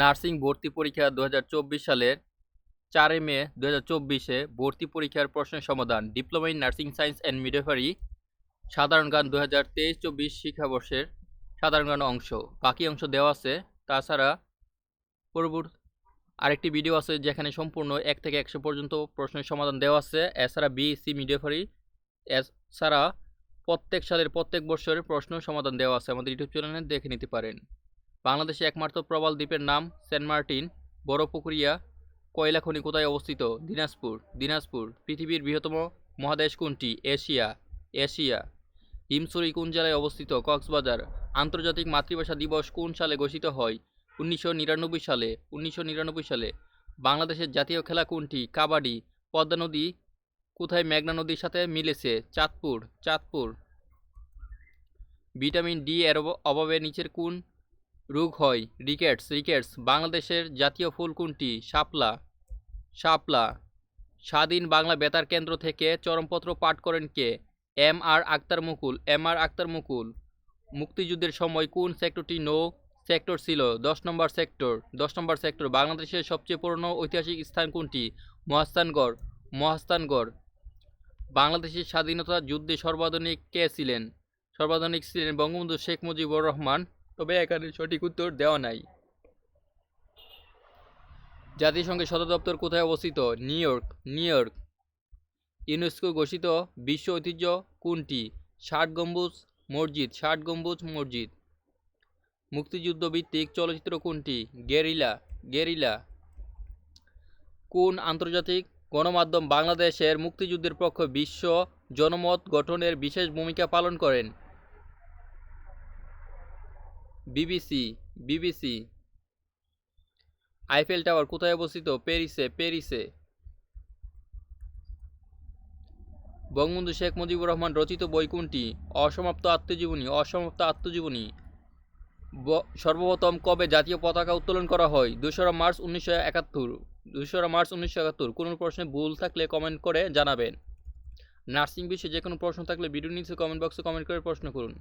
Nursing ভর্তি পরীক্ষা দু হাজার চব্বিশ সালের চারই মে দু চব্বিশে ভর্তি পরীক্ষার প্রশ্নের সমাধান। Diploma in nursing science and midwifery সাধারণ গান দু হাজার তেইশ চব্বিশ শিক্ষাবর্ষের সাধারণ গান অংশ। বাকি অংশ দেওয়া আছে। তাছাড়া পরবর্তী আরেকটি ভিডিও আছে যেখানে সম্পূর্ণ এক থেকে একশো পর্যন্ত প্রশ্নের সমাধান দেওয়া আছে। এছাড়া বিএসসি মিডিওফারি এছাড়া প্রত্যেক সালের প্রত্যেক বছরের প্রশ্ন সমাধান দেওয়া আছে। আমাদের ইউটিউব চ্যানেলে দেখে নিতে পারেন। বাংলাদেশে একমাত্র প্রবাল দ্বীপের নাম সেন্ট মার্টিন, বড় পুকুরিয়া, কয়লা খনি কোথায় অবস্থিত? দিনাজপুর। দিনাজপুর, পৃথিবীর বৃহত্তম মহাদেশ কোনটি? এশিয়া। এশিয়া। হিমসুরি কোন জেলায় অবস্থিত? কক্সবাজার। আন্তর্জাতিক মাতৃভাষা দিবস কোন সালে ঘোষিত হয়? উনিশশো নিরানব্বই সালে। উনিশশো নিরানব্বই সালে। বাংলাদেশের জাতীয় খেলা কোনটি? কাবাডি। পদ্মা নদী কোথায় মেঘনা নদীর সাথে মিলেছে? চাঁদপুর। চাঁদপুর। ভিটামিন ডি এর অভাবে নিচের কোন রোগ হয়। রিকেটস রিকেটস, বাংলাদেশের জাতীয় ফুল কোনটি? শাপলা। শাপলা। স্বাধীন বাংলা বেতার কেন্দ্র থেকে চরমপত্র পাঠ করেন কে? M R Akhtar Mukul. M R Akhtar Mukul. মুক্তিযুদ্ধের সময় কোন সেক্টরটি নৌ সেক্টর ছিল? দশ নম্বর সেক্টর। দশ নম্বর সেক্টর বাংলাদেশের সবচেয়ে পুরনো ঐতিহাসিক স্থান কোনটি? মহাস্থানগড়। মহাস্থানগড়। বাংলাদেশের স্বাধীনতা যুদ্ধে সর্বাধুনিক কে ছিলেন? সর্বাধুনিক ছিলেন বঙ্গবন্ধু শেখ মুজিবুর রহমান। তবে এখানে সঠিক উত্তর দেওয়া নাই। জাতিসংঘের সদর দপ্তর কোথায় অবস্থিত? New York. New York. UNESCO ঘোষিত বিশ্ব ঐতিহ্য কোনটি? ষাট গম্বুজ মসজিদ। ষাট গম্বুজ মসজিদ। মুক্তিযুদ্ধ ভিত্তিক চলচ্চিত্র কোনটি? গেরিলা। গেরিলা। কোন আন্তর্জাতিক গণমাধ্যম বাংলাদেশের মুক্তিযুদ্ধের পক্ষে বিশ্ব জনমত গঠনের বিশেষ ভূমিকা পালন করেন? BBC BBC. আইফেল টাওয়ার কোথায় অবস্থিত? প্যারিসে প্যারিসে। বঙ্গবন্ধু শেখ মুজিবুর রহমান রচিত বই কোনটি? অসমাপ্ত আত্মজীবনী অসমাপ্ত আত্মজীবনী। সর্বপ্রথম কবে জাতীয় পতাকা উত্তোলন করা হয়? দোসরা মার্চ উনিশশো একাত্তর। দোসরা মার্চ উনিশশো একাত্তর। কোনো প্রশ্নে ভুল থাকলে কমেন্ট করে জানাবেন। নার্সিং বিষয়ে যে কোনো প্রশ্ন থাকলে ভিডিও নিচে কমেন্ট বক্সে কমেন্ট করে প্রশ্ন করুন।